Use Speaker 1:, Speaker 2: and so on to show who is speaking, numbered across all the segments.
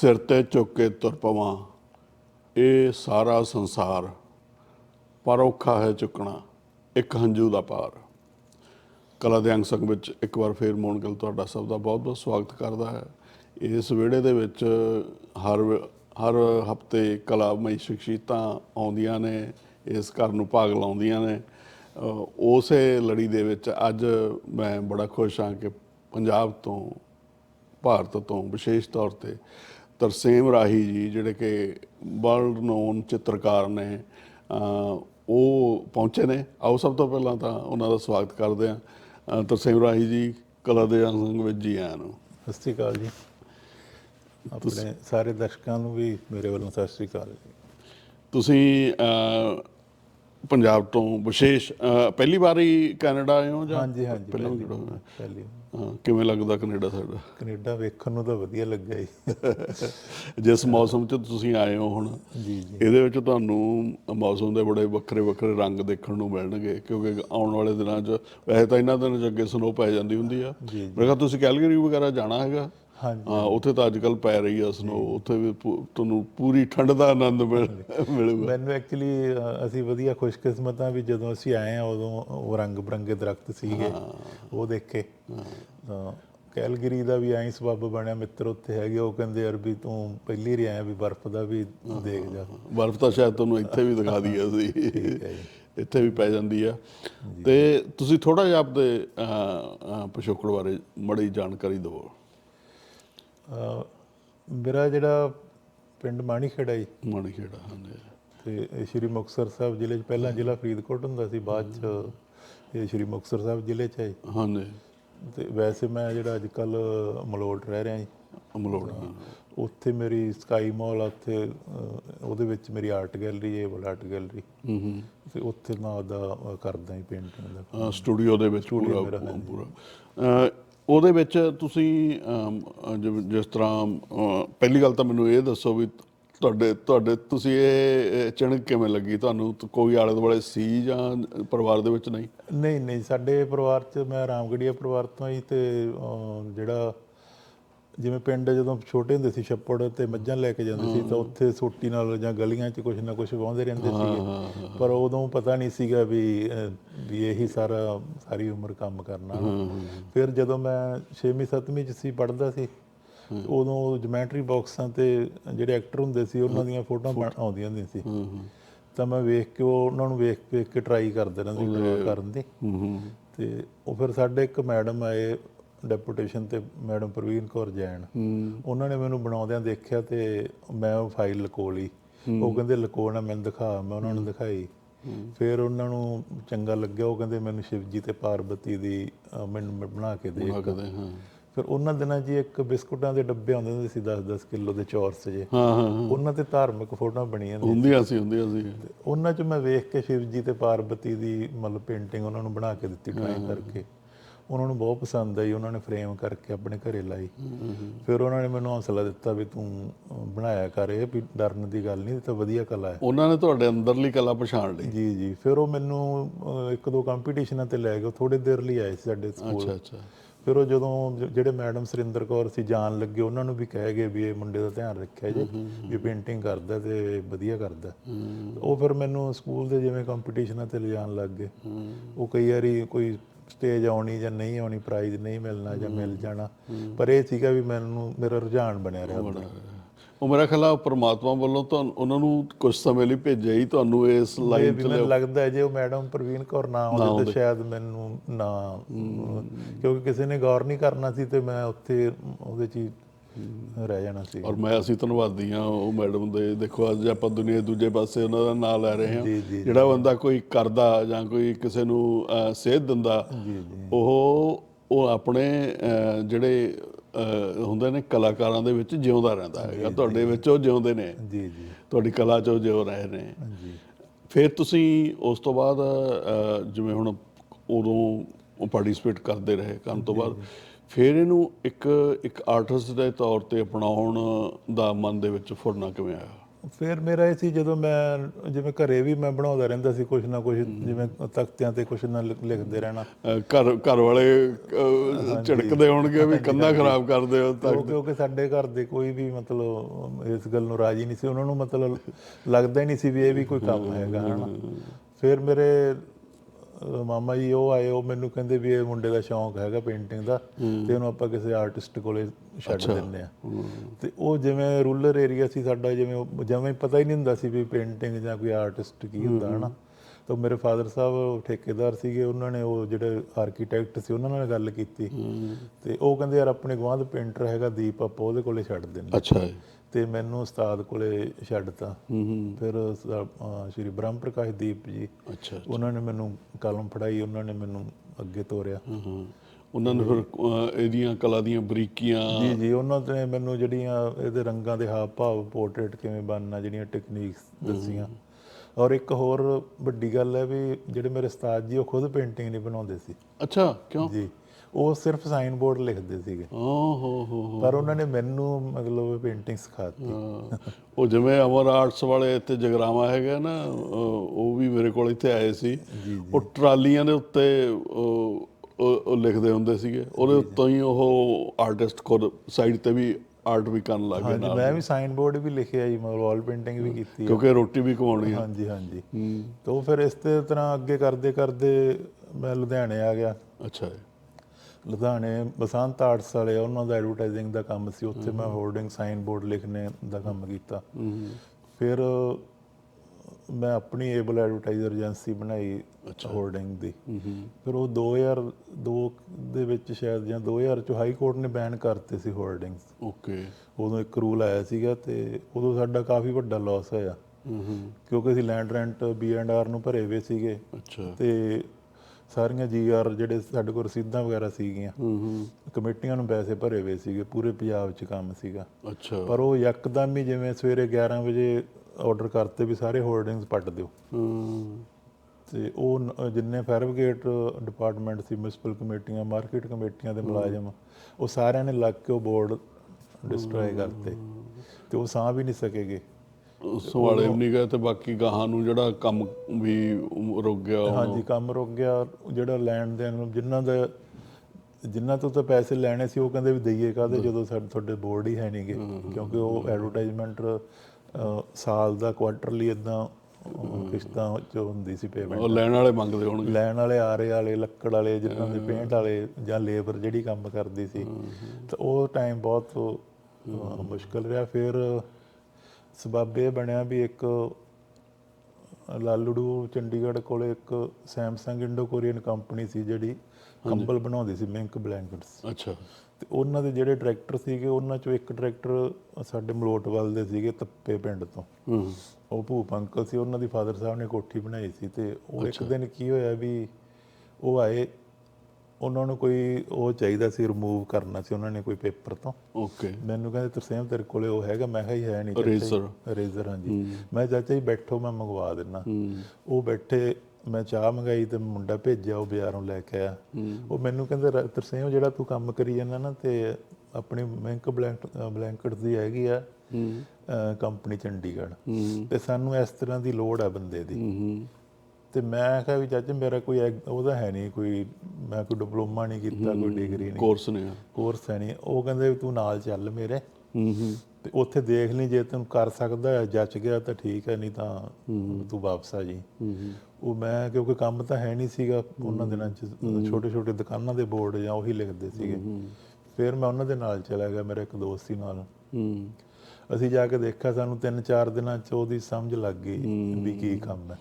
Speaker 1: ਸਿਰ ਤੇ ਚੁੱਕ ਕੇ ਤੁਰ ਪਵਾਂ, ਇਹ ਸਾਰਾ ਸੰਸਾਰ ਪਰ ਔਖਾ ਹੈ ਚੁੱਕਣਾ, ਇੱਕ ਹੰਝੂ ਦਾ ਪਾਰ। ਕਲਾ ਦੇ ਅੰਗ ਸੰਗ ਵਿੱਚ ਇੱਕ ਵਾਰ ਫੇਰ ਮੋਹਨ ਗਿੱਲ ਤੁਹਾਡਾ ਸਭ ਦਾ ਬਹੁਤ ਬਹੁਤ ਸਵਾਗਤ ਕਰਦਾ ਹੈ। ਇਸ ਵਿਹੜੇ ਦੇ ਵਿੱਚ ਹਰ ਹਰ ਹਫ਼ਤੇ ਕਲਾਮਈ ਸ਼ਖਸੀਅਤਾਂ ਆਉਂਦੀਆਂ ਨੇ, ਇਸ ਘਰ ਨੂੰ ਭਾਗ ਲਾਉਂਦੀਆਂ ਨੇ। ਉਸੇ ਲੜੀ ਦੇ ਵਿੱਚ ਅੱਜ ਮੈਂ ਬੜਾ ਖੁਸ਼ ਹਾਂ ਕਿ ਪੰਜਾਬ ਤੋਂ, ਭਾਰਤ ਤੋਂ ਵਿਸ਼ੇਸ਼ ਤੌਰ ਤੇ ਤਰਸੇਮ ਰਾਹੀ ਜੀ ਜਿਹੜੇ ਕਿ ਵਰਲਡ ਨੋਨ ਚਿੱਤਰਕਾਰ ਨੇ ਉਹ ਪਹੁੰਚੇ ਨੇ। ਆਓ ਸਭ ਤੋਂ ਪਹਿਲਾਂ ਤਾਂ ਉਹਨਾਂ ਦਾ ਸਵਾਗਤ ਕਰਦੇ ਹਾਂ। ਤਰਸੇਮ ਰਾਹੀ ਜੀ ਕਲਾ ਦੇ ਅੰਗ ਵਿੱਚ ਜੀ ਆਇਆਂ ਨੂੰ।
Speaker 2: ਸਤਿ ਸ਼੍ਰੀ ਅਕਾਲ ਜੀ। ਆਪਣੇ ਸਾਰੇ ਦਰਸ਼ਕਾਂ ਨੂੰ ਵੀ ਮੇਰੇ ਵੱਲੋਂ ਸਤਿ ਸ਼੍ਰੀ ਅਕਾਲ ਜੀ।
Speaker 1: ਤੁਸੀਂ ਪੰਜਾਬ ਤੋਂ ਵਿਸ਼ੇਸ਼ ਪਹਿਲੀ ਵਾਰੀ ਕੈਨੇਡਾ ਆਏ ਹੋ ਜਾਂ
Speaker 2: ਹਾਂਜੀ ਹਾਂਜੀ?
Speaker 1: ਪਹਿਲੀ ਹਾਂ, ਕਿਵੇਂ ਲੱਗਦਾ ਕੈਨੇਡਾ ਸਾਡਾ?
Speaker 2: ਕੈਨੇਡਾ ਵੇਖਣ ਨੂੰ ਤਾਂ ਵਧੀਆ ਲੱਗਾ ਜੀ।
Speaker 1: ਜਿਸ ਮੌਸਮ 'ਚ ਤੁਸੀਂ ਆਏ ਹੋ ਹੁਣ
Speaker 2: ਜੀ ਜੀ।
Speaker 1: ਇਹਦੇ ਵਿੱਚ ਤੁਹਾਨੂੰ ਮੌਸਮ ਦੇ ਬੜੇ ਵੱਖਰੇ ਵੱਖਰੇ ਰੰਗ ਦੇਖਣ ਨੂੰ ਮਿਲਣਗੇ ਕਿਉਂਕਿ ਆਉਣ ਵਾਲੇ ਦਿਨਾਂ 'ਚ ਵੈਸੇ ਤਾਂ ਇਹਨਾਂ ਦਿਨਾਂ 'ਚ ਅੱਗੇ ਸਨੋ ਪੈ ਜਾਂਦੀ ਹੁੰਦੀ ਆ। ਮੇਰੇ ਖਿਆਲ ਤੁਸੀਂ ਕੈਲਗਰੀ ਵਗੈਰਾ ਜਾਣਾ ਹੈਗਾ? ਹਾਂ ਉੱਥੇ ਤਾਂ ਅੱਜ ਕੱਲ ਪੈ ਰਹੀ ਆ ਸਨੋ ਉੱਥੇ ਵੀ ਤੁਹਾਨੂੰ ਪੂਰੀ ਠੰਡ ਦਾ ਆਨੰਦ ਮਿਲ ਮਿਲੂਗਾ।
Speaker 2: ਮੈਨੂੰ ਐਕਚੁਅਲੀ ਅਸੀਂ ਵਧੀਆ ਖੁਸ਼ਕਿਸਮਤ ਹਾਂ ਵੀ ਜਦੋਂ ਅਸੀਂ ਆਏ ਆ ਉਦੋਂ ਉਹ ਰੰਗ ਬਰੰਗੇ ਦਰਖਤ ਸੀਗੇ ਉਹ ਦੇਖੇ। ਤਾਂ ਕੈਲਗਰੀ ਦਾ ਵੀ ਐਂ ਸਬੱਬ ਬਣਿਆ ਮਿੱਤਰ ਉੱਥੇ ਹੈਗੇ ਉਹ ਕਹਿੰਦੇ ਵੀ ਤੂੰ ਪਹਿਲੀ ਰੀ ਆਇਆ ਵੀ ਬਰਫ਼ ਦਾ ਵੀ ਦੇਖ ਜਾ।
Speaker 1: ਬਰਫ਼ ਤਾਂ ਸ਼ਾਇਦ ਤੁਹਾਨੂੰ ਇੱਥੇ ਵੀ ਦਿਖਾ ਦਈਏ ਅਸੀਂ। ਇੱਥੇ ਵੀ ਪੈ ਜਾਂਦੀ ਆ। ਤੇ ਤੁਸੀਂ ਥੋੜਾ ਜਿਹਾ ਅਹ, ਪਿਛੋਕੜ ਬਾਰੇ ਮੜੀ ਜਾਣਕਾਰੀ ਦਿਓ।
Speaker 2: ਅਹ ਮੇਰਾ ਜਿਹੜਾ ਪਿੰਡ ਮਾਣੀ ਖੇੜਾ ਜੀ
Speaker 1: ਮਾਣੀ ਖੇੜਾ ਹਾਂਜੀ।
Speaker 2: ਤੇ ਇਹ ਸ਼੍ਰੀ ਮੁਕਤਸਰ ਸਾਹਿਬ ਜ਼ਿਲ੍ਹੇ 'ਚ ਪਹਿਲਾਂ ਜ਼ਿਲ੍ਹਾ ਫਰੀਦਕੋਟ ਹੁੰਦਾ ਸੀ ਬਾਅਦ 'ਚ ਇਹ ਸ਼੍ਰੀ ਮੁਕਤਸਰ ਸਾਹਿਬ ਜ਼ਿਲ੍ਹੇ 'ਚ ਹੈ।
Speaker 1: ਹਾਂਜੀ।
Speaker 2: ਤੇ ਵੈਸੇ ਮੈਂ ਜਿਹੜਾ ਅੱਜ ਕੱਲ ਮਲੋਟ ਰਹਿ ਰਿਹਾ ਜੀ।
Speaker 1: ਅਮਲੋੜ
Speaker 2: ਉੱਥੇ ਮੇਰੀ ਸਕਾਈ ਮਾਲ ਆ ਉੱਥੇ ਉਹਦੇ ਵਿੱਚ ਮੇਰੀ ਆਰਟ ਗੈਲਰੀ ਹੈ ਬਲ ਆਰਟ ਗੈਲਰੀ।
Speaker 1: ਹੂੰ ਹੂੰ।
Speaker 2: ਤੇ ਉੱਥੇ ਮੈਂ ਉਹਦਾ ਕਰਦਾ ਹੀ ਪੇਂਟਿੰਗ ਦਾ
Speaker 1: ਸਟੂਡੀਓ ਦੇ ਵਿੱਚ ਪੂਰਾ। ਪੂਰਾ। ਉਹਦੇ ਵਿੱਚ ਤੁਸੀਂ ਜਿਵੇਂ- ਜਿਸ ਤਰ੍ਹਾਂ ਪਹਿਲੀ ਗੱਲ ਤਾਂ ਮੈਨੂੰ ਇਹ ਦੱਸੋ ਵੀ ਤੁਹਾਡੇ ਤੁਹਾਡੇ, ਤੁਸੀਂ ਇਹ ਚਿਣਕ ਕਿਵੇਂ ਲੱਗੀ? ਤੁਹਾਨੂੰ ਕੋਈ ਆਲੇ ਦੁਆਲੇ ਸੀ ਜਾਂ ਪਰਿਵਾਰ ਦੇ ਵਿੱਚ ਨਹੀਂ?
Speaker 2: ਨਹੀਂ ਨਹੀਂ, ਸਾਡੇ ਪਰਿਵਾਰ 'ਚ ਮੈਂ ਰਾਮਗੜੀਆ ਪਰਿਵਾਰ ਤੋਂ ਹੀ ਤੇ ਜਿਹੜਾ ਜਿਵੇਂ ਪਿੰਡ ਜਦੋਂ ਛੋਟੇ ਹੁੰਦੇ ਸੀ ਛੱਪੜ ਤੇ ਮੱਝਾਂ ਲੈ ਕੇ ਜਾਂਦੇ ਸੀ ਤਾਂ ਉੱਥੇ ਸੋਟੀ ਨਾਲ ਜਾਂ ਗਲੀਆਂ 'ਚ ਕੁਝ ਨਾ ਕੁਝ ਵਾਹੁੰਦੇ ਰਹਿੰਦੇ ਸੀਗੇ। ਪਰ ਉਦੋਂ ਪਤਾ ਨਹੀਂ ਸੀਗਾ ਵੀ ਵੀ ਇਹੀ ਸਾਰਾ ਸਾਰੀ ਉਮਰ ਕੰਮ ਕਰਨਾ ਫਿਰ ਜਦੋਂ ਮੈਂ 6ਵੀਂ 7ਵੀਂ 'ਚ ਸੀ ਪੜ੍ਹਦਾ ਸੀ ਉਦੋਂ ਜਮੈਟਰੀ ਬਾਕਸਾਂ ਤੇ ਜਿਹੜੇ ਐਕਟਰ ਹੁੰਦੇ ਸੀ ਉਹਨਾਂ ਦੀਆਂ ਫੋਟੋਆਂ ਆਉਂਦੀਆਂ ਹੁੰਦੀਆਂ ਸੀ। ਤਾਂ ਮੈਂ ਵੇਖ ਕੇ ਉਹ ਉਹਨਾਂ ਨੂੰ ਵੇਖ ਵੇਖ ਕੇ ਟਰਾਈ ਕਰਦੇ ਰਹਿੰਦੇ ਸੀ ਕਰਨ ਦੀ। ਤੇ ਉਹ ਫਿਰ ਸਾਡੇ ਇੱਕ ਮੈਡਮ ਆਏ ਡੈਪੂਟੇਸ਼ਨ ਤੇ ਮੈਡਮ ਪ੍ਰਵੀਨ ਕੌਰ ਜੈਨ। ਉਹਨਾਂ ਨੇ ਮੈਨੂੰ ਬਣਾਉਂਦਿਆਂ ਦੇਖਿਆ ਤੇ ਮੈਂ ਉਹ ਫਾਈਲ ਲਕੋ ਲਈ ਉਹ ਕਹਿੰਦੇ ਲਕੋ ਨਾ ਮੈਨੂੰ ਦਿਖਾ ਮੈਂ ਉਹਨਾਂ ਨੂੰ ਦਿਖਾਈ। ਫਿਰ ਉਹਨਾਂ ਨੂੰ ਚੰਗਾ ਲੱਗਿਆ ਉਹ ਕਹਿੰਦੇ ਮੈਨੂੰ ਸ਼ਿਵਜੀ ਤੇ ਪਾਰਵਤੀ ਦੀ ਮੈਨੂੰ ਬਣਾ ਕੇ ਦੇ ਫਿਰ ਉਹਨਾਂ ਦਿਨਾਂ 'ਚ ਇੱਕ ਬਿਸਕੁਟਾਂ ਦੇ ਡੱਬੇ ਆਉਂਦੇ ਹੁੰਦੇ ਸੀ 10-10 ਕਿਲੋ ਦੇ ਚੌਰਸ ਜੇ
Speaker 1: ਹਾਂ।
Speaker 2: ਉਹਨਾਂ ਤੇ ਧਾਰਮਿਕ ਫੋਟੋਆਂ ਬਣੀਆਂ ਹੁੰਦੀਆਂ
Speaker 1: ਸੀ। ਹੁੰਦੀਆਂ ਸੀ
Speaker 2: ਉਹਨਾਂ 'ਚ ਮੈਂ ਵੇਖ ਕੇ ਸ਼ਿਵ ਜੀ ਤੇ ਪਾਰਵਤੀ ਦੀ ਮਤਲਬ ਪੇਂਟਿੰਗ ਉਹਨਾਂ ਨੂੰ ਬਣਾ ਕੇ ਦਿੱਤੀ ਡਰਾਇੰਗ ਕਰਕੇ। ਉਹਨਾਂ ਨੂੰ ਬਹੁਤ ਪਸੰਦ ਆਈ ਉਹਨਾਂ ਨੇ ਫਰੇਮ ਕਰਕੇ ਆਪਣੇ ਘਰੇ ਲਾਈ। ਫਿਰ ਉਹਨਾਂ ਨੇ ਮੈਨੂੰ ਹੌਸਲਾ ਦਿੱਤਾ ਵੀ ਤੂੰ ਬਣਾਇਆ ਕਰ ਇਹ ਵੀ ਡਰਨ ਦੀ ਗੱਲ ਨਹੀਂ ਤਾਂ ਵਧੀਆ ਕਲਾ ਹੈ।
Speaker 1: ਉਹਨਾਂ ਨੇ ਤੁਹਾਡੇ ਅੰਦਰਲੀ ਕਲਾ ਪਛਾਣ ਲਈ?
Speaker 2: ਜੀ ਜੀ। ਫਿਰ ਉਹ ਮੈਨੂੰ ਇੱਕ ਦੋ ਕੰਪੀਟੀਸ਼ਨਾਂ ਤੇ ਲੈ ਗਏ ਥੋੜੇ ਦੇਰ ਲਈ ਆਏ ਸੀ ਸਾਡੇ ਸਕੂਲ।
Speaker 1: ਅੱਛਾ ਅੱਛਾ।
Speaker 2: ਫਿਰ ਉਹ ਜਦੋਂ ਜਿਹੜੇ ਮੈਡਮ ਸੁਰਿੰਦਰ ਕੌਰ ਸੀ ਜਾਣ ਲੱਗੇ ਉਹਨਾਂ ਨੂੰ ਵੀ ਕਹਿ ਗਏ ਵੀ ਇਹ ਮੁੰਡੇ ਦਾ ਧਿਆਨ ਰੱਖਿਆ ਜੀ ਵੀ ਪੇਂਟਿੰਗ ਕਰਦਾ ਤੇ ਵਧੀਆ ਕਰਦਾ। ਉਹ ਫਿਰ ਮੈਨੂੰ ਸਕੂਲ ਦੇ ਜਿਵੇਂ ਕੰਪੀਟੀਸ਼ਨਾਂ ਤੇ ਲਿਜਾਣ ਲੱਗ ਗਏ। ਉਹ ਕਈ ਵਾਰੀ ਕੋਈ ਸਟੇਜ ਆਉਣੀ ਜਾਂ ਨਹੀਂ ਆਉਣੀ ਪ੍ਰਾਈਜ਼ ਨਹੀਂ ਮਿਲਣਾ ਜਾਂ ਮਿਲ ਜਾਣਾ। ਪਰ ਇਹ ਸੀਗਾ ਵੀ ਮੈਨੂੰ ਮੇਰਾ ਰੁਝਾਨ ਬਣਿਆ ਰਿਹਾ।
Speaker 1: ਉਹ ਮੇਰਾ ਖਿਆਲ ਪ੍ਰਮਾਤਮਾ ਵੱਲੋਂ ਤੁਹਾਨੂੰ ਉਹਨਾਂ ਨੂੰ ਕੁਝ ਸਮੇਂ ਲਈ ਭੇਜਿਆ ਹੀ ਤੁਹਾਨੂੰ ਇਸ ਲਾਈਨ
Speaker 2: ਵੀ ਮੈਨੂੰ ਲੱਗਦਾ ਜੇ ਉਹ ਮੈਡਮ ਪ੍ਰਵੀਨ ਕੌਰ ਨਾ ਆਉਂਦੇ ਤਾਂ ਸ਼ਾਇਦ ਮੈਨੂੰ ਨਾ ਕਿਉਂਕਿ ਕਿਸੇ ਨੇ ਗੌਰ ਨਹੀਂ ਕਰਨਾ ਸੀ ਤੇ ਮੈਂ ਉੱਥੇ ਉਹਦੇ ਚ ਰਹਿ ਜਾਣਾ ਸੀ।
Speaker 1: ਔਰ ਮੈਂ ਅਸੀਂ ਧੰਨਵਾਦੀ ਹਾਂ ਉਹ ਮੈਡਮ ਦੇ। ਦੇਖੋ ਅੱਜ ਆਪਾਂ ਦੁਨੀਆ ਦੂਜੇ ਪਾਸੇ ਉਹਨਾਂ ਦਾ ਨਾਮ ਲੈ ਰਹੇ ਹਾਂ।
Speaker 2: ਜੀ, ਜੀ,
Speaker 1: ਜਿਹੜਾ ਬੰਦਾ ਕੋਈ ਕਰਦਾ ਜਾਂ ਕੋਈ ਕਿਸੇ ਨੂੰ ਸੇਧ ਦਿੰਦਾ
Speaker 2: ਜੀ ਜੀ।
Speaker 1: ਉਹ ਉਹ ਆਪਣੇ ਜਿਹੜੇ ਹੁੰਦੇ ਨੇ ਕਲਾਕਾਰਾਂ ਦੇ ਵਿੱਚ ਜਿਉਂਦਾ ਰਹਿੰਦਾ ਹੈਗਾ। ਤੁਹਾਡੇ ਵਿੱਚ ਉਹ ਜਿਉਂਦੇ ਨੇ।
Speaker 2: ਜੀ ਜੀ।
Speaker 1: ਤੁਹਾਡੀ ਕਲਾ 'ਚ ਉਹ ਜਿਉ ਰਹੇ ਨੇ।
Speaker 2: ਹਾਂਜੀ।
Speaker 1: ਫਿਰ ਤੁਸੀਂ ਉਸ ਤੋਂ ਬਾਅਦ ਜਿਵੇਂ ਹੁਣ ਉਦੋਂ ਪਾਰਟਿਸਿਪੇਟ ਕਰਦੇ ਰਹੇ। ਕਰਨ ਤੋਂ ਬਾਅਦ ਫਿਰ ਇਹਨੂੰ ਇੱਕ ਇੱਕ ਆਰਟਿਸਟ ਦੇ ਤੌਰ ਤੇ ਅਪਣਾਉਣ ਦਾ ਮਨ ਦੇ ਵਿੱਚ ਫੁਰਨਾ ਕਿਵੇਂ ਆਇਆ?
Speaker 2: ਫਿਰ ਮੇਰਾ ਇਹ ਸੀ ਜਦੋਂ ਮੈਂ ਜਿਵੇਂ ਘਰੇ ਵੀ ਮੈਂ ਬਣਾਉਂਦਾ ਰਹਿੰਦਾ ਸੀ ਕੁਝ ਨਾ ਕੁਝ ਜਿਵੇਂ ਤਖਤਿਆਂ ਤੇ ਕੁਝ ਨਾ ਲਿਖ- ਲਿਖਦੇ ਰਹਿਣਾ।
Speaker 1: ਘਰ ਘਰ ਵਾਲੇ ਝਿੜਕਦੇ ਹੋਣਗੇ ਵੀ ਕੰਧਾਂ ਖਰਾਬ ਕਰਦੇ ਹੋ ਤਾਂ
Speaker 2: ਉਹ ਕਿਉਂਕਿ ਸਾਡੇ ਘਰ ਦੇ ਕੋਈ ਵੀ ਮਤਲਬ ਇਸ ਗੱਲ ਨੂੰ ਰਾਜੀ ਨਹੀਂ ਸੀ। ਉਹਨਾਂ ਨੂੰ ਮਤਲਬ ਲੱਗਦਾ ਹੀ ਨਹੀਂ ਸੀ ਵੀ ਇਹ ਵੀ ਕੋਈ ਕੰਮ ਹੈਗਾ ਹਨਾ। ਫਿਰ ਮੇਰੇ ਮਾਮਾ ਜੀ ਉਹ ਆਏ ਉਹ ਮੈਨੂੰ ਕਹਿੰਦੇ ਵੀ ਇਹ ਮੁੰਡੇ ਦਾ ਸ਼ੌਂਕ ਹੈਗਾ ਪੇਂਟਿੰਗ ਦਾ ਤੇ ਉਹਨੂੰ ਆਪਾਂ ਕਿਸੇ ਆਰਟਿਸਟ ਕੋਲੇ ਛੱਡ ਦਿੰਨੇ ਆ ਤੇ ਉਹ ਜਿਵੇਂ ਰੂਰਲ ਏਰੀਆ ਸੀ ਸਾਡਾ ਜਿਵੇਂ ਜਿਵੇਂ ਪਤਾ ਹੀ ਨਹੀਂ ਹੁੰਦਾ ਸੀ ਵੀ ਪੇਂਟਿੰਗ ਜਾਂ ਕੋਈ ਆਰਟਿਸਟ ਕੀ ਹੁੰਦਾ ਹਨਾ? ਤਾਂ ਮੇਰੇ ਫਾਦਰ ਸਾਹਿਬ ਠੇਕੇਦਾਰ ਸੀਗੇ ਉਹਨਾਂ ਨੇ ਉਹ ਜਿਹੜੇ ਆਰਕੀਟੈਕਟ ਸੀ ਉਹਨਾਂ ਨਾਲ ਗੱਲ ਕੀਤੀ। ਤੇ ਉਹ ਕਹਿੰਦੇ ਯਾਰ ਆਪਣੇ ਗਵਾਂਢ ਪੇਂਟਰ ਹੈਗਾ ਦੀਪ ਆਪਾਂ ਉਹਦੇ ਕੋਲੇ ਛੱਡ ਦਿੰਦੇ
Speaker 1: ਅੱਛਾ
Speaker 2: ਤੇ ਮੈਨੂੰ ਉਸਤਾਦ ਕੋਲੇ ਛੱਡਤਾ ਫਿਰ ਸ਼੍ਰੀ ਬ੍ਰਹਮ ਪ੍ਰਕਾਸ਼ ਦੀਪ ਜੀ
Speaker 1: ਅੱਛਾ
Speaker 2: ਉਹਨਾਂ ਨੇ ਮੈਨੂੰ ਕਲਮ ਫੜਾਈ ਉਹਨਾਂ ਨੇ ਮੈਨੂੰ ਅੱਗੇ ਤੋਰਿਆ।
Speaker 1: ਉਹਨਾਂ ਨੇ ਫਿਰ ਇਹਦੀਆਂ ਕਲਾ ਦੀਆਂ ਬਰੀਕੀਆਂ
Speaker 2: ਜੀ ਜੀ ਉਹਨਾਂ ਨੇ ਮੈਨੂੰ ਜਿਹੜੀਆਂ ਇਹਦੇ ਰੰਗਾਂ ਦੇ ਹਾਵ ਭਾਵ ਪੋਰਟਰੇਟ ਕਿਵੇਂ ਬਣਨਾ ਜਿਹੜੀਆਂ ਟੈਕਨੀਕਸ ਦੱਸੀਆਂ। ਔਰ ਇੱਕ ਹੋਰ ਵੱਡੀ ਗੱਲ ਹੈ ਵੀ ਜਿਹੜੇ ਮੇਰੇ ਉਸਤਾਦ ਜੀ ਉਹ ਖੁਦ ਪੇਂਟਿੰਗ ਨਹੀਂ ਬਣਾਉਂਦੇ ਸੀ।
Speaker 1: ਅੱਛਾ ਕਿਉਂ?
Speaker 2: ਜੀ। ਉਹ ਸਿਰਫ ਸਾਈਨ ਬੋਰਡ ਲਿਖਦੇ ਸੀਗੇ।
Speaker 1: ਓ ਹੋ ਹੋ ਹੋ।
Speaker 2: ਪਰ ਉਹਨਾਂ ਨੇ ਮੈਨੂੰ ਮਤਲਬ ਪੇਂਟਿੰਗ ਸਿਖਾਤੀ।
Speaker 1: ਉਹ ਜਿਵੇਂ ਅਮਰ ਆਰਟਸ ਵਾਲੇ ਇੱਥੇ ਜਗਰਾਵਾ ਹੈਗਾ ਨਾ ਉਹ ਵੀ ਮੇਰੇ ਕੋਲ ਇੱਥੇ ਆਏ ਸੀ। ਉਹ ਟਰਾਲੀਆਂ ਦੇ ਉੱਤੇ ਉਹ ਲਿਖਦੇ ਹੁੰਦੇ ਸੀਗੇ। ਉਹਦੇ ਉੱਤੋਂ ਹੀ ਉਹ ਆਰਟਿਸਟ ਖੁਦ ਸਾਈਡ ਤੇ ਵੀ ਆਰਟ ਵੀ ਕਰਨ ਲੱਗ ਗਏ
Speaker 2: ਹਾਂਜੀ ਮੈਂ ਵੀ ਸਾਈਨ ਬੋਰਡ ਵੀ ਲਿਖਿਆ ਜੀ ਮੈਂ ਵਾਲ ਪੇਂਟਿੰਗ ਵੀ ਕੀਤੀ ਹੈ
Speaker 1: ਕਿਉਂਕਿ ਰੋਟੀ ਵੀ ਕਮਾਉਣੀ ਆ।
Speaker 2: ਹਾਂਜੀ ਹਾਂਜੀ।
Speaker 1: ਹੂੰ।
Speaker 2: ਤਾਂ ਫਿਰ ਇਸ ਤੇ ਤਰ੍ਹਾਂ ਅੱਗੇ ਕਰਦੇ ਕਰਦੇ ਮੈਂ ਲੁਧਿਆਣੇ ਆ ਗਿਆ।
Speaker 1: ਅੱਛਾ ਜੀ।
Speaker 2: ਲੁਧਿਆਣੇ ਬਸੰਤ ਆਰਟਸ ਵਾਲੇ ਉਹਨਾਂ ਦਾ ਐਡਵਰਟਾਈਜ਼ਿੰਗ ਦਾ ਕੰਮ ਸੀ। ਉੱਥੇ ਮੈਂ ਹੋਰਡਿੰਗ ਸਾਈਨ ਬੋਰਡ ਲਿਖਣੇ ਦਾ ਕੰਮ ਕੀਤਾ।
Speaker 1: ਹੂੰ।
Speaker 2: ਫਿਰ ਮੈਂ ਆਪਣੀ ਏਬਲ ਐਡਵਰਟਾਈਜ਼ਰ ਏਜੰਸੀ ਬਣਾਈ ਹੋਰਡਿੰਗ ਦੀ। ਫਿਰ ਉਹ 2002 ਦੇ ਵਿੱਚ ਸ਼ਾਇਦ ਜਾਂ 2000 ਚ ਹਾਈ ਕੋਰਟ ਨੇ ਬੈਨ ਕਰਤੇ ਸੀ ਹੋਰਡਿੰਗਸ
Speaker 1: ਓਕੇ
Speaker 2: ਉਦੋਂ ਇੱਕ ਰੂਲ ਆਇਆ ਸੀਗਾ ਤੇ ਉਦੋਂ ਸਾਡਾ ਕਾਫੀ ਵੱਡਾ ਲਾਸ ਹੋਇਆ। ਕਿਉਂਕਿ ਅਸੀਂ land rent B and R ਨੂੰ ਭਰੇ ਹੋਏ ਸੀਗੇ।
Speaker 1: ਅੱਛਾ।
Speaker 2: ਤੇ ਸਾਰੀਆਂ ਜੀਆਰ ਜਿਹੜੇ ਸਾਡੇ ਕੋਲ ਰਸੀਦਾਂ ਵਗੈਰਾ ਸੀਗੀਆਂ
Speaker 1: ਹੂੰ ਹੂੰ।
Speaker 2: ਕਮੇਟੀਆਂ ਨੂੰ ਪੈਸੇ ਭਰੇ ਹੋਏ ਸੀਗੇ ਪੂਰੇ ਪੰਜਾਬ 'ਚ ਕੰਮ ਸੀਗਾ।
Speaker 1: ਅੱਛਾ।
Speaker 2: ਪਰ ਉਹ ਯਕਦਮ ਹੀ ਜਿਵੇਂ ਸਵੇਰੇ 11 ਵਜੇ ਆਰਡਰ ਕਰਤੇ ਵੀ ਸਾਰੇ ਹੋਰਡਿੰਗਸ ਪੱਟ ਦਿਓ।
Speaker 1: ਹੂੰ
Speaker 2: ਤੇ ਉਹ ਜਿੰਨੇ ਫਾਇਰ ਬ੍ਰਿਗੇਡ ਡਿਪਾਰਟਮੈਂਟ ਸੀ ਮਿਊਨਿਸਪਲ ਕਮੇਟੀਆਂ ਮਾਰਕੀਟ ਕਮੇਟੀਆਂ ਦੇ ਮੁਲਾਜ਼ਮ ਉਹ ਸਾਰਿਆਂ ਨੇ ਲੱਗ ਕੇ ਉਹ ਬੋਰਡ ਡਿਸਟਰੋਏ ਕਰਤੇ। ਤੇ ਉਹ ਸਾਹ ਵੀ ਨਹੀਂ ਸਕੇਗੇ।
Speaker 1: ਉਸ ਵਾਲੇ ਵੀ ਨਹੀਂ ਗਏ ਤੇ ਬਾਕੀ ਗਾਹਾਂ ਨੂੰ ਜਿਹੜਾ ਕੰਮ ਵੀ ਰੁਕ ਗਿਆ
Speaker 2: ਹਾਂਜੀ ਕੰਮ ਰੁਕ ਗਿਆ। ਜਿਹੜਾ ਲੈਣ ਦੇਣ ਨੂੰ ਜਿਨ੍ਹਾਂ ਦਾ ਜਿਨ੍ਹਾਂ ਤੋਂ ਤਾਂ ਪੈਸੇ ਲੈਣੇ ਸੀ ਉਹ ਕਹਿੰਦੇ ਵੀ ਦਈਏ ਕਾਹਦੇ ਜਦੋਂ ਸਾਡੇ ਤੁਹਾਡੇ ਬੋਰਡ ਹੀ ਹੈ ਨਹੀਂਗੇ ਕਿਉਂਕਿ ਉਹ ਐਡਵਰਟਾਈਜ਼ਮੈਂਟ ਸਾਲ ਦਾ ਕੁਆਟਰਲੀ ਇਦਾਂ ਕਿਸ਼ਤਾਂ ਚ ਹੁੰਦੀ ਸੀ ਪੇਮੈਂਟ
Speaker 1: ਉਹ ਲੈਣ ਵਾਲੇ ਮੰਗਦੇ ਹੋਣਗੇ।
Speaker 2: ਲੈਣ ਵਾਲੇ ਆਰੇ ਵਾਲੇ ਲੱਕੜ ਵਾਲੇ ਜਿਨ੍ਹਾਂ ਦੇ ਪੇਂਟ ਵਾਲੇ ਜਾਂ ਲੇਬਰ ਜਿਹੜੀ ਕੰਮ ਕਰਦੀ ਸੀ। ਤਾਂ ਉਹ ਟਾਈਮ ਬਹੁਤ ਮੁਸ਼ਕਲ ਰਿਹਾ। ਫਿਰ ਸਬੱਬ ਇਹ ਬਣਿਆ ਵੀ ਇੱਕ ਲਾਲੜੂ ਚੰਡੀਗੜ੍ਹ ਕੋਲੇ ਇੱਕ ਸੈਮਸੰਗ ਇੰਡੋ ਕੋਰੀਅਨ ਕੰਪਨੀ ਸੀ ਜਿਹੜੀ ਕੰਬਲ ਬਣਾਉਂਦੀ ਸੀ ਮਿੰਕ ਬਲੈਂਕਟਸ
Speaker 1: ਅੱਛਾ।
Speaker 2: ਤੇ ਉਹਨਾਂ ਦੇ ਜਿਹੜੇ ਡਾਇਰੈਕਟਰ ਸੀਗੇ ਉਹਨਾਂ ਚੋਂ ਇੱਕ ਡਾਇਰੈਕਟਰ ਸਾਡੇ ਮਲੋਟਵਾਲ ਦੇ ਸੀਗੇ ਤੱਪੇ ਪਿੰਡ ਤੋਂ।
Speaker 1: ਹੂੰ।
Speaker 2: ਉਹ ਭੂਪ ਅੰਕਲ ਸੀ ਉਹਨਾਂ ਦੀ ਫਾਦਰ ਸਾਹਿਬ ਨੇ ਕੋਠੀ ਬਣਾਈ ਸੀ ਤੇ ਉਹ ਇੱਕ ਦਿਨ ਕੀ ਹੋਇਆ ਵੀ ਉਹ ਆਏ ਉਹਨਾਂ ਨੂੰ ਕੋਈ ਉਹ ਚਾਹੀਦਾ ਸੀ ਰਿਮੂਵ ਕਰਨਾ ਸੀ ਉਹਨਾਂ ਨੇ ਕੋਈ ਪੇਪਰ ਤੋਂ।
Speaker 1: ਓਕੇ
Speaker 2: ਮੈਨੂੰ ਕਹਿੰਦੇ ਤਰਸੇਮ ਤੇਰੇ ਕੋਲੇ ਉਹ ਹੈਗਾ ਮੈਂ ਕਿਹਾ ਹੀ ਹੈ ਨਹੀਂ
Speaker 1: Eraser।
Speaker 2: ਰੇਜ਼ਰ ਹਾਂਜੀ। ਮੈਂ ਚਾਚਾ ਜੀ ਬੈਠੋ ਮੈਂ ਮੰਗਵਾ ਦਿੰਨਾ। ਉਹ ਬੈਠੇ ਮੈਂ ਚਾਹ ਮੰਗਾਈ ਤੇ ਮੁੰਡਾ ਭੇਜਿਆ ਉਹ ਬਾਜ਼ਾਰੋਂ ਲੈ ਕੇ ਆਇਆ। ਉਹ ਮੈਨੂੰ ਕਹਿੰਦੇ ਤਰਸੇਮ ਜਿਹੜਾ ਤੂੰ ਕੰਮ ਕਰੀ ਜਾਂਦਾ ਨਾ ਤੇ ਆਪਣੀ ਮਿੰਕ ਬਲੈਂਕ ਬਲੈਂਕਟ ਦੀ ਹੈਗੀ ਆ ਕੰਪਨੀ ਚੰਡੀਗੜ੍ਹ। ਤੇ ਸਾਨੂੰ ਇਸ ਤਰ੍ਹਾਂ ਦੀ ਲੋੜ ਆ ਬੰਦੇ ਦੀ। ਤੇ ਮੈਂ ਕਿਹਾ ਵੀ ਚਾਚਾ ਮੇਰਾ ਕੋਈ ਉਹਦਾ ਹੈ ਨਹੀਂ ਕੋਈ ਮੈਂ ਕੋਈ ਡਿਪਲੋਮਾ ਨਹੀਂ ਕੀਤਾ ਕੋਈ ਡਿਗਰੀ ਨਹੀਂ
Speaker 1: ਕੋਰਸ ਨੇ
Speaker 2: ਕੋਰਸ ਹੈ ਨਹੀਂ। ਉਹ ਕਹਿੰਦੇ ਤੂੰ ਨਾਲ ਚੱਲ ਮੇਰੇ। ਤੇ ਉੱਥੇ ਦੇਖ ਲਈ ਜੇ ਤੈਨੂੰ ਕਰ ਸਕਦਾ ਜੱਚ ਗਿਆ ਤਾਂ ਠੀਕ ਹੈ ਨਹੀਂ ਤਾਂ ਤੂੰ ਵਾਪਸ ਆ ਜੀ। ਉਹ ਮੈਂ ਕਿਉਂਕਿ ਕੰਮ ਤਾਂ ਹੈ ਨਹੀਂ ਸੀਗਾ ਉਹਨਾਂ ਦਿਨਾਂ ਚ ਛੋਟੇ ਛੋਟੇ ਦੁਕਾਨਾਂ ਦੇ ਬੋਰਡ ਜਾਂ ਉਹੀ ਲਿਖਦੇ ਸੀਗੇ। ਫਿਰ ਮੈਂ ਉਹਨਾਂ ਦੇ ਨਾਲ ਚਲਾ ਗਿਆ ਮੇਰਾ ਇੱਕ ਦੋਸਤ ਸੀ ਨਾਲ। ਅਸੀਂ ਜਾ ਕੇ ਦੇਖਿਆ ਸਾਨੂੰ 3-4 ਦਿਨਾਂ ਚ ਉਹਦੀ ਸਮਝ ਲੱਗ ਗਈ ਵੀ ਕੀ ਕੰਮ ਹੈ।